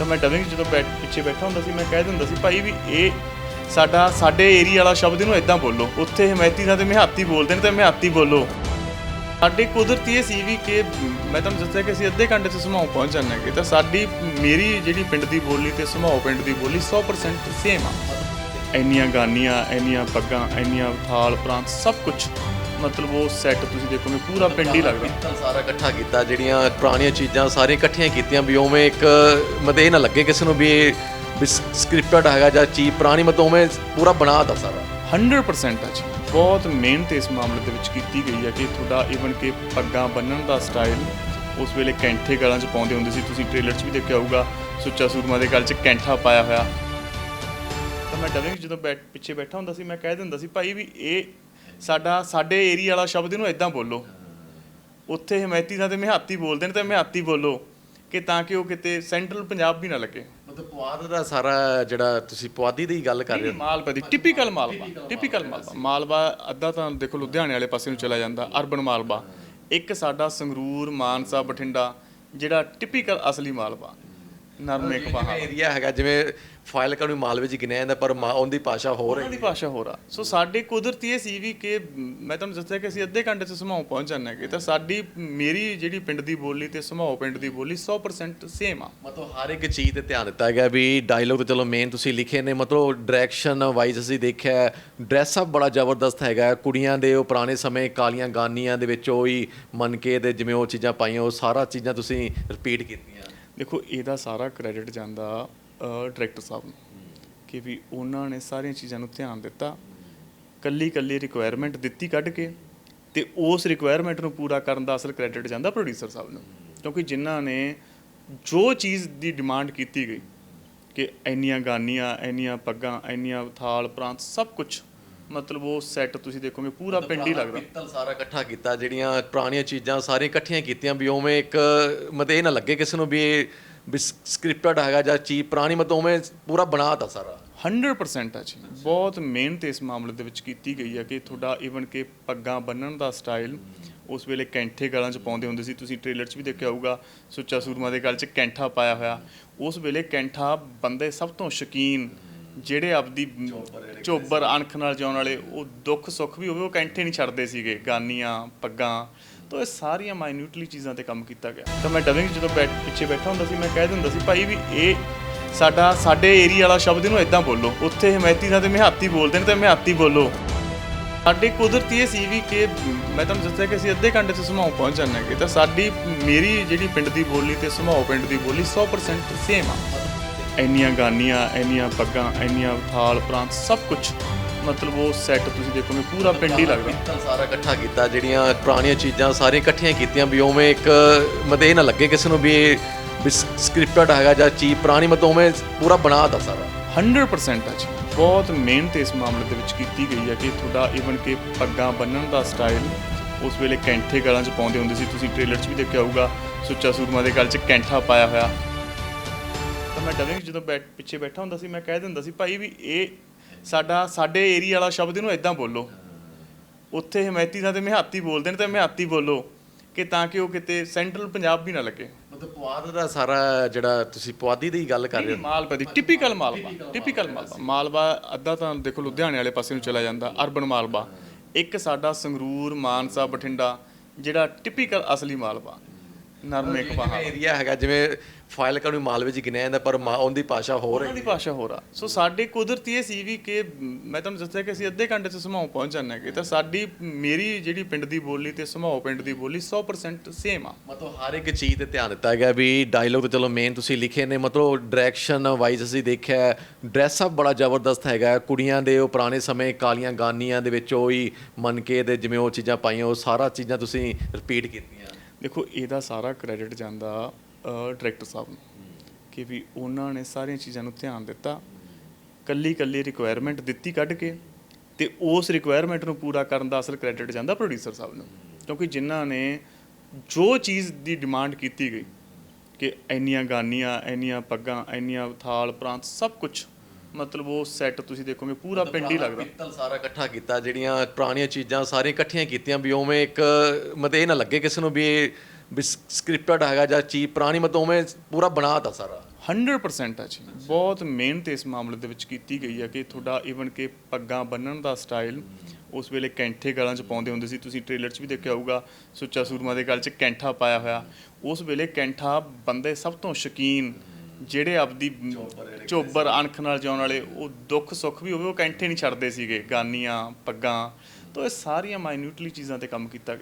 ਤਾਂ ਮੈਂ ਡਬਿੰਗ ਜਦੋਂ ਬੈਠ ਪਿੱਛੇ ਬੈਠਾ ਹੁੰਦਾ ਸੀ, ਮੈਂ ਕਹਿ ਦਿੰਦਾ ਸੀ, ਭਾਈ ਵੀ ਇਹ ਸਾਡਾ, ਸਾਡੇ ਏਰੀਆ ਵਾਲਾ ਸ਼ਬਦ ਇਹਨੂੰ ਇਦਾਂ ਬੋਲੋ। ਉੱਥੇ ਹਮਾਇਤੀ ਥਾਂ ਤੇ ਮਿਹਾਤੀ ਬੋਲਦੇ ਨੇ, ਤੇ ਮਿਹਾਤੀ ਬੋਲੋ। ਸਾਡੇ ਕੁਦਰਤੀ ਇਹ ਸੀ ਵੀ ਕਿ ਮੈਂ ਤੁਹਾਨੂੰ ਦੱਸਿਆ ਕਿ ਅਸੀਂ ਅੱਧੇ ਘੰਟੇ 'ਚ ਸਮਾਉ ਪਹੁੰਚ ਜਾਂਦੇ ਤਾਂ ਸਾਡੀ, ਮੇਰੀ ਜਿਹੜੀ ਪਿੰਡ ਦੀ ਬੋਲੀ ਤੇ ਸਮਾਉ ਪਿੰਡ ਦੀ ਬੋਲੀ 100% ਸੇਮ ਆ। ਇੰਨੀਆਂ ਗਾਨੀਆਂ, ਇੰਨੀਆਂ ਪੱਗਾਂ, ਇੰਨੀਆਂ ਥਾਲ, ਪ੍ਰਾਂਤ, ਸਭ ਕੁਝ ਮਤਲਬ ਉਹ ਸੈੱਟ ਤੁਸੀਂ ਦੇਖੋਗੇ ਪੂਰਾ ਪਿੰਡ ਹੀ ਲੱਗਦਾ। ਤਾਂ ਸਾਰਾ ਇਕੱਠਾ ਕੀਤਾ ਜਿਹੜੀਆਂ ਪੁਰਾਣੀਆਂ ਚੀਜ਼ਾਂ ਸਾਰੀਆਂ ਇਕੱਠੀਆਂ ਕੀਤੀਆਂ ਵੀ ਉਵੇਂ ਇੱਕ ਮਤਲਬ ਇਹ ਨਾ ਲੱਗੇ ਕਿਸੇ ਨੂੰ ਵੀ ਇਹ ਸਕ੍ਰਿਪਟਡ ਹੈਗਾ ਜਾਂ ਚੀਜ਼ ਪੁਰਾਣੀ ਮਤਲਬ ਉਵੇਂ ਪੂਰਾ ਬਣਾਤਾ ਸਾਰਾ। 100% ਆ ਜੀ। ਬਹੁਤ ਮਿਹਨਤ ਇਸ ਮਾਮਲੇ ਦੇ ਵਿੱਚ ਕੀਤੀ ਗਈ ਹੈ ਕਿ ਤੁਹਾਡਾ ਇਵਨ ਕਿ ਪੱਗਾਂ ਬੰਨਣ ਦਾ ਸਟਾਈਲ ਉਸ ਵੇਲੇ ਕੈਂਠੇ ਗਲਾਂ 'ਚ ਪਾਉਂਦੇ ਹੁੰਦੇ ਸੀ। ਤੁਸੀਂ ਟ੍ਰੇਲਰ 'ਚ ਵੀ ਦੇਖਿਆ ਹੋਊਗਾ ਸੁੱਚਾ ਸੂਰਮਾ ਦੇ ਗਲ 'ਚ ਕੈਂਠਾ ਪਾਇਆ ਹੋਇਆ। ਤਾਂ ਮੈਂ ਡਬਿੰਗ ਜਦੋਂ ਬੈਠ ਪਿੱਛੇ ਬੈਠਾ ਹੁੰਦਾ ਸੀ ਮੈਂ ਕਹਿ ਦਿੰਦਾ ਸੀ ਭਾਈ ਵੀ ਇਹ ਸਾਡਾ ਸਾਡੇ ਏਰੀਆ ਵਾਲਾ ਸ਼ਬਦ ਇਹਨੂੰ ਇਦਾਂ ਬੋਲੋ। ਉੱਥੇ ਹਮਾਇਤੀ ਥਾਂ ਤੇ ਮਿਹਾਤੀ ਬੋਲਦੇ ਨੇ ਤੇ ਮਿਹਾਤੀ ਬੋਲੋ ਕਿ ਤਾਂ ਕਿ ਉਹ ਕਿਤੇ ਸੈਂਟਰਲ ਪੰਜਾਬ ਵੀ ਨਾ ਲੱਗੇ। ਮਤਲਬ ਪੁਆਧ ਦਾ ਸਾਰਾ ਜਿਹੜਾ ਤੁਸੀਂ ਪੁਆਧੀ ਦੀ ਗੱਲ ਕਰ ਰਹੇ ਹੋ। ਮਾਲਵਾ ਦੀ ਟਿਪੀਕਲ ਮਾਲਵਾ ਟਿਪੀਕਲ ਮਾਲਵਾ। ਮਾਲਵਾ ਅੱਧਾ ਤਾਂ ਦੇਖੋ ਲੁਧਿਆਣੇ ਵਾਲੇ ਪਾਸੇ ਨੂੰ ਚਲਾ ਜਾਂਦਾ ਅਰਬਨ ਮਾਲਵਾ। ਇੱਕ ਸਾਡਾ ਸੰਗਰੂਰ ਮਾਨਸਾ ਬਠਿੰਡਾ ਜਿਹੜਾ ਟਿਪੀਕਲ ਅਸਲੀ ਮਾਲਵਾ। ਨਰਮੇ ਕਪਾਹਾਂ ਏਰੀਆ ਹੈਗਾ ਜਿਵੇਂ ਫਾਈਲ ਕਾ ਨੂੰ ਮਾਲਵੇ ਚ ਗਿਣਿਆ ਜਾਂਦਾ ਪਰ ਮਾ- ਉਹਦੀ ਭਾਸ਼ਾ ਹੋਰ ਹੈ। ਉਹਨਾਂ ਦੀ ਭਾਸ਼ਾ ਹੋਰ ਆ। ਸੋ ਸਾਡੇ ਕੁਦਰਤੀ ਇਹ ਸੀ ਵੀ ਕਿ ਮ, ਮੈਂ ਤੁਹਾਨੂੰ ਦੱਸਿਆ ਕਿ ਅਸੀਂ ਅੱਧੇ ਘੰਟੇ 'ਚ ਸਮਾਉ ਪਹੁੰਚ ਜਾਂਦੇ ਕਿ ਤਾਂ ਸਾਡੀ ਮੇਰੀ ਜਿਹੜੀ ਪਿੰਡ ਦੀ ਬੋਲੀ ਤੇ ਸਮਾਉ ਪਿੰਡ ਦੀ ਬੋਲੀ 100% ਸੇਮ ਆ। ਮਤਲਬ ਹਰ ਇੱਕ ਚੀਜ਼ ਤੇ ਧਿਆਨ ਦਿੱਤਾ ਗਿਆ ਵੀ ਡਾਇਲੋਗ ਤਾਂ ਚਲੋ ਮੇਨ ਤੁਸੀਂ ਲਿਖੇ ਨੇ ਮਤਲਬ ਡਾਇਰੈਕਸ਼ਨ ਵਾਈਜ਼ ਅਸੀਂ ਦੇਖਿਆ ਡਰੈਸ ਅਪ ਬੜਾ ਜ਼ਬਰਦਸਤ ਹੈਗਾ। ਕੁੜੀਆਂ ਦੇ ਉਹ ਪੁਰਾਣੇ ਸਮੇਂ ਕਾਲੀਆਂ ਗਾਨੀਆਂ ਦੇ ਵਿੱਚ ਉਹ ਹੀ ਮਨਕੇ ਦੇ ਜਿਵੇਂ ਉਹ ਚੀਜ਼ਾਂ ਪਾਈਆਂ ਉਹ ਸਾਰਾ ਚੀਜ਼ਾਂ ਤੁਸੀਂ ਰਿਪੀਟ ਕੀਤੀਆਂ। ਦੇਖੋ, ਇਹਦਾ ਸਾਰਾ ਕ੍ਰੈਡਿਟ ਜਾਂਦਾ ਡਾਇਰੈਕਟਰ ਸਾਹਿਬ ਨੂੰ ਕਿ ਵੀ ਉਹਨਾਂ ਨੇ ਸਾਰੀਆਂ ਚੀਜ਼ਾਂ ਨੂੰ ਧਿਆਨ ਦਿੱਤਾ। ਕੱਲੀ ਕੱਲੀ ਰਿਕੁਆਇਰਮੈਂਟ ਦਿੱਤੀ ਕੱਢ ਕੇ ਤੇ ਉਸ ਰਿਕੁਆਇਰਮੈਂਟ ਨੂੰ ਪੂਰਾ ਕਰਨ ਦਾ ਅਸਲ ਕ੍ਰੈਡਿਟ ਜਾਂਦਾ ਪ੍ਰੋਡਿਊਸਰ ਸਾਹਿਬ ਨੂੰ। ਕਿਉਂਕਿ ਜਿਨ੍ਹਾਂ ਨੇ ਜੋ ਚੀਜ਼ ਦੀ ਡਿਮਾਂਡ ਕੀਤੀ ਗਈ, ਕਿ ਇੰਨੀਆਂ ਗਾਨੀਆਂ, ਇੰਨੀਆਂ ਪੱਗਾਂ, ਇੰਨੀਆਂ ਥਾਲ, ਪ੍ਰਾਂਤ, ਸਭ ਕੁਝ ਮਤਲਬ ਉਹ ਸੈੱਟ ਤੁਸੀਂ ਦੇਖੋਗੇ ਪੂਰਾ ਪਿੰਡ ਹੀ ਲੱਗਦਾ। ਪਿੱਤਲ ਸਾਰਾ ਇਕੱਠਾ ਕੀਤਾ ਜਿਹੜੀਆਂ ਪੁਰਾਣੀਆਂ ਚੀਜ਼ਾਂ ਸਾਰੀਆਂ ਇਕੱਠੀਆਂ ਕੀਤੀਆਂ ਵੀ ਉਵੇਂ ਇੱਕ ਮਤਲਬ ਇਹ ਨਾ ਲੱਗੇ ਕਿਸੇ ਨੂੰ ਵੀ ਇਹ ਸਕ੍ਰਿਪਟਡ ਹੈਗਾ ਜਾਂ ਚੀਜ਼ ਪੁਰਾਣੀ ਮਤਲਬ ਉਵੇਂ ਪੂਰਾ ਬਣਾਤਾ ਸਾਰਾ। 100% ਆ ਜੀ। ਬਹੁਤ ਮਿਹਨਤ ਇਸ ਮਾਮਲੇ ਦੇ ਵਿੱਚ ਕੀਤੀ ਗਈ ਹੈ ਕਿ ਤੁਹਾਡਾ ਇਵਨ ਕਿ ਪੱਗਾਂ ਬੰਨਣ ਦਾ ਸਟਾਈਲ ਉਸ ਵੇਲੇ ਕੈਂਠੇ ਗਲਾਂ 'ਚ ਪਾਉਂਦੇ ਹੁੰਦੇ ਸੀ। ਤੁਸੀਂ ਟ੍ਰੇਲਰ 'ਚ ਵੀ ਦੇਖਿਆ ਹੋਊਗਾ ਸੁੱਚਾ ਸੂਰਮਾ ਦੇ ਗਲ 'ਚ ਕੈਂਠਾ ਪਾਇਆ ਹੋਇਆ। ਉਸ ਵੇਲੇ ਕੈਂਠਾ ਬੰਦੇ ਸਭ ਤੋਂ ਸ਼ਕੀਨ ਜਿਹੜੇ ਆਪਦੀ ਚੋਬਰ ਅਣਖ ਨਾਲ ਜਿਉਣ ਵਾਲੇ, ਉਹ ਦੁੱਖ ਸੁੱਖ ਵੀ ਹੋਵੇ, ਉਹ ਕੈਂਠੇ ਨਹੀਂ ਛੱਡਦੇ ਸੀਗੇ। ਗਾਨੀਆਂ, ਪੱਗਾਂ, ਤਾਂ ਇਹ ਸਾਰੀਆਂ ਮਾਈਨਿਊਟਲੀ ਚੀਜ਼ਾਂ ਤੇ ਕੰਮ ਕੀਤਾ ਗਿਆ। ਤਾਂ ਮੈਂ ਡਬਿੰਗ ਜਦੋਂ ਬੈਠ ਪਿੱਛੇ ਬੈਠਾ ਹੁੰਦਾ ਸੀ, ਮੈਂ ਕਹਿ ਦਿੰਦਾ ਸੀ, ਭਾਈ ਵੀ ਇਹ ਸਾਡਾ, ਸਾਡੇ ਏਰੀਆ ਵਾਲਾ ਸ਼ਬਦ ਇਹਨੂੰ ਇਦਾਂ ਬੋਲੋ। ਉੱਥੇ ਹਮਾਇਤੀ ਥਾਂ ਤੇ ਮਿਹਾਤੀ ਬੋਲਦੇ ਨੇ, ਤੇ ਮਿਹਾਤੀ ਬੋਲੋ। ਸਾਡੀ ਕੁਦਰਤੀ ਇਹ ਸੀ ਵੀ ਕਿ ਮੈਂ ਤੁਹਾਨੂੰ ਦੱਸਿਆ ਕਿ ਅਸੀਂ ਅੱਧੇ ਘੰਟੇ 'ਚ ਸਮਾਉ ਪਹੁੰਚ ਜਾਂਦੇ ਤਾਂ ਸਾਡੀ, ਮੇਰੀ ਜਿਹੜੀ ਪਿੰਡ ਦੀ ਬੋਲੀ ਤੇ ਸਮਾਉ ਪਿੰਡ ਦੀ ਬੋਲੀ 100% ਸੇਮ ਆ। ਇੰਨੀਆਂ ਗਾਨੀਆਂ ਇੰਨੀਆਂ ਪੱਗਾਂ ਇੰਨੀਆਂ ਥਾਲ ਪ੍ਰਾਂਤ ਸਭ ਕੁਝ ਮਤਲਬ ਉਹ ਸੈੱਟ ਤੁਸੀਂ ਦੇਖੋਗੇ ਪੂਰਾ ਪਿੰਡ ਹੀ ਲੱਗਦਾ। ਸਾਰਾ ਇਕੱਠਾ ਕੀਤਾ ਜਿਹੜੀਆਂ ਪੁਰਾਣੀਆਂ ਚੀਜ਼ਾਂ ਸਾਰੀਆਂ ਇਕੱਠੀਆਂ ਕੀਤੀਆਂ ਵੀ ਉਵੇਂ ਇੱਕ ਮਤਲਬ ਇਹ ਨਾ ਲੱਗੇ ਕਿਸੇ ਨੂੰ ਵੀ ਇਹ ਸਕ੍ਰਿਪਟਡ ਹੈਗਾ ਜਾਂ ਚੀਜ਼ ਪੁਰਾਣੀ ਮਤਲਬ ਉਵੇਂ ਪੂਰਾ ਬਣਾਤਾ ਸਾਰਾ। 100% ਆ ਜੀ। ਬਹੁਤ ਮਿਹਨਤ ਇਸ ਮਾਮਲੇ ਦੇ ਵਿੱਚ ਕੀਤੀ ਗਈ ਹੈ ਕਿ ਤੁਹਾਡਾ ਇਵਨ ਕਿ ਪੱਗਾਂ ਬੰਨਣ ਦਾ ਸਟਾਈਲ ਉਸ ਵੇਲੇ ਕੈਂਠੇ ਗਲਾਂ 'ਚ ਪਾਉਂਦੇ ਹੁੰਦੇ ਸੀ। ਤੁਸੀਂ ਟ੍ਰੇਲਰ 'ਚ ਵੀ ਦੇਖਿਆ ਹੋਊਗਾ ਸੁੱਚਾ ਸੂਰਮਾ ਦੇ ਗਲ 'ਚ ਕੈਂਠਾ ਪਾਇਆ ਹੋਇਆ। ਤਾਂ ਮੈਂ ਡਬਿੰਗ ਜਦੋਂ ਬੈਠ ਪਿੱਛੇ ਬੈਠਾ ਹੁੰਦਾ ਸੀ ਮੈਂ ਕਹਿ ਦਿੰਦਾ ਸੀ ਭਾਈ ਵੀ ਇਹ ਸਾਡਾ ਸਾਡੇ ਏਰੀਆ ਵਾਲਾ ਸ਼ਬਦ ਇਹਨੂੰ ਇਦਾਂ ਬੋਲੋ। ਉੱਥੇ ਹਮਾਇਤੀ ਥਾਂ ਤੇ ਮਿਹਾਤੀ ਬੋਲਦੇ ਨੇ ਤੇ ਮਿਹਾਤੀ ਬੋਲੋ ਕਿ ਤਾਂ ਕਿ ਉਹ ਕਿਤੇ ਸੈਂਟਰਲ ਪੰਜਾਬ ਵੀ ਨਾ ਲੱਗੇ। ਮਤਲਬ ਪੁਆਧ ਦਾ ਸਾਰਾ ਜਿਹੜਾ ਤੁਸੀਂ ਪੁਆਧੀ ਦੀ ਗੱਲ ਕਰ ਰਹੇ ਹੋ। ਮਾਲਵਾ ਦੀ ਟਿਪੀਕਲ ਮਾਲਵਾ ਟਿਪੀਕਲ ਮਾਲਵਾ। ਮਾਲਵਾ ਅੱਧਾ ਤਾਂ ਦੇਖੋ ਲੁਧਿਆਣੇ ਵਾਲੇ ਪਾਸੇ ਨੂੰ ਚਲਾ ਜਾਂਦਾ ਅਰਬਨ ਮਾਲਵਾ। ਇੱਕ ਸਾਡਾ ਸੰਗਰੂਰ ਮਾਨਸਾ ਬਠਿੰਡਾ ਜਿਹੜਾ ਟਿਪੀਕਲ ਅਸਲੀ ਮਾਲਵਾ। ਨਰਮੇ ਕਪਾਹਾਂ ਏਰੀਆ ਹੈਗਾ ਜਿਵੇਂ ਫਾਈਲ ਕਾ ਨੂੰ ਮਾਲਵੇ ਚ ਗਿਣਿਆ ਜਾਂਦਾ ਪਰ ਮਾ- ਉਹਦੀ ਭਾਸ਼ਾ ਹੋਰ ਹੈ ਉਹਨਾਂ ਦੀ ਭਾਸ਼ਾ ਹੋਰ ਆ। ਸੋ ਸਾਡੇ ਕੁਦਰਤੀ ਇਹ ਸੀ ਵੀ ਕਿ ਮ, ਮੈਂ ਤੁਹਾਨੂੰ ਦੱਸਿਆ ਕਿ ਅਸੀਂ ਅੱਧੇ ਘੰਟੇ 'ਚ ਸਮਾਉ ਪਹੁੰਚ ਜਾਂਦੇ ਕਿ ਤਾਂ ਸਾਡੀ ਮੇਰੀ ਜਿਹੜੀ ਪਿੰਡ ਦੀ ਬੋਲੀ ਤੇ ਸਮਾਉ ਪਿੰਡ ਦੀ ਬੋਲੀ 100% ਸੇਮ ਆ। ਮਤਲਬ ਹਰ ਇੱਕ ਚੀਜ਼ ਤੇ ਧਿਆਨ ਦਿੱਤਾ ਗਿਆ ਵੀ ਡਾਇਲੋਗ ਤਾਂ ਚਲੋ ਮੇਨ ਤੁਸੀਂ ਲਿਖੇ ਨੇ ਮਤਲਬ ਡਾਇਰੈਕਸ਼ਨ ਵਾਈਜ਼ ਅਸੀਂ ਦੇਖਿਆ ਡਰੈਸ ਅਪ ਬੜਾ ਜ਼ਬਰਦਸਤ ਹੈਗਾ। ਕੁੜੀਆਂ ਦੇ ਉਹ ਪੁਰਾਣੇ ਸਮੇਂ ਕਾਲੀਆਂ ਗਾਨੀਆਂ ਦੇ ਵਿੱਚ ਉਹ ਹੀ ਮਨਕੇ ਦੇ ਜਿਵੇਂ ਉਹ ਚੀਜ਼ਾਂ ਪਾਈਆਂ ਉਹ ਸਾਰਾ ਚੀਜ਼ਾਂ ਤੁਸੀਂ ਰਿਪੀਟ ਕੀਤੀਆਂ। ਦੇਖੋ, ਇਹਦਾ ਸਾਰਾ ਕ੍ਰੈਡਿਟ ਜਾਂਦਾ ਡਾਇਰੈਕਟਰ ਸਾਹਿਬ ਨੂੰ ਕਿ ਵੀ ਉਹਨਾਂ ਨੇ ਸਾਰੀਆਂ ਚੀਜ਼ਾਂ ਨੂੰ ਧਿਆਨ ਦਿੱਤਾ। ਕੱਲੀ ਕੱਲੀ ਰਿਕੁਆਇਰਮੈਂਟ ਦਿੱਤੀ ਕੱਢ ਕੇ ਤੇ ਉਸ ਰਿਕੁਆਇਰਮੈਂਟ ਨੂੰ ਪੂਰਾ ਕਰਨ ਦਾ ਅਸਲ ਕ੍ਰੈਡਿਟ ਜਾਂਦਾ ਪ੍ਰੋਡਿਊਸਰ ਸਾਹਿਬ ਨੂੰ। ਕਿਉਂਕਿ ਜਿਨ੍ਹਾਂ ਨੇ ਜੋ ਚੀਜ਼ ਦੀ ਡਿਮਾਂਡ ਕੀਤੀ ਗਈ, ਕਿ ਇੰਨੀਆਂ ਗਾਨੀਆਂ, ਇੰਨੀਆਂ ਪੱਗਾਂ, ਇੰਨੀਆਂ ਥਾਲ, ਪ੍ਰਾਂਤ, ਸਭ ਕੁਝ ਮਤਲਬ ਉਹ ਸੈੱਟ ਤੁਸੀਂ ਦੇਖੋਗੇ ਪੂਰਾ ਪਿੰਡ ਹੀ ਲੱਗਦਾ। ਪਿੱਤਲ ਸਾਰਾ ਇਕੱਠਾ ਕੀਤਾ ਜਿਹੜੀਆਂ ਪੁਰਾਣੀਆਂ ਚੀਜ਼ਾਂ ਸਾਰੀਆਂ ਇਕੱਠੀਆਂ ਕੀਤੀਆਂ ਵੀ ਉਵੇਂ ਇੱਕ ਮਤਲਬ ਇਹ ਨਾ ਲੱਗੇ ਕਿਸੇ ਨੂੰ ਵੀ ਇਹ ਸਕ੍ਰਿਪਟਡ ਹੈਗਾ ਜਾਂ ਚੀਜ਼ ਪੁਰਾਣੀ ਮਤਲਬ ਉਵੇਂ ਪੂਰਾ ਬਣਾਤਾ ਸਾਰਾ। 100% ਆ ਜੀ। ਬਹੁਤ ਮਿਹਨਤ ਇਸ ਮਾਮਲੇ ਦੇ ਵਿੱਚ ਕੀਤੀ ਗਈ ਹੈ ਕਿ ਤੁਹਾਡਾ ਇਵਨ ਕਿ ਪੱਗਾਂ ਬੰਨਣ ਦਾ ਸਟਾਈਲ ਉਸ ਵੇਲੇ ਕੈਂਠੇ ਗਲਾਂ 'ਚ ਪਾਉਂਦੇ ਹੁੰਦੇ ਸੀ। ਤੁਸੀਂ ਟ੍ਰੇਲਰ 'ਚ ਵੀ ਦੇਖਿਆ ਹੋਊਗਾ ਸੁੱਚਾ ਸੂਰਮਾ ਦੇ ਗਲ 'ਚ ਕੈਂਠਾ ਪਾਇਆ ਹੋਇਆ। ਉਸ ਵੇਲੇ ਕੈਂਠਾ ਬੰਦੇ ਸਭ ਤੋਂ ਸ਼ਕੀਨ ਜਿਹੜੇ ਆਪਦੀ ਝੋਬਰ ਅਣਖ ਨਾਲ ਜਿਉਣ ਵਾਲੇ, ਉਹ ਦੁੱਖ ਸੁੱਖ ਵੀ ਹੋਵੇ, ਉਹ ਕੈਂਠੇ ਨਹੀਂ ਛੱਡਦੇ ਸੀਗੇ, ਗਾਨੀਆਂ, ਪੱਗਾਂ, ਤਾਂ ਇਹ ਸਾਰੀਆਂ ਮਾਈਨਿਊਟਲੀ ਚੀਜ਼ਾਂ ਤੇ ਕੰਮ ਕੀਤਾ ਗਿਆ।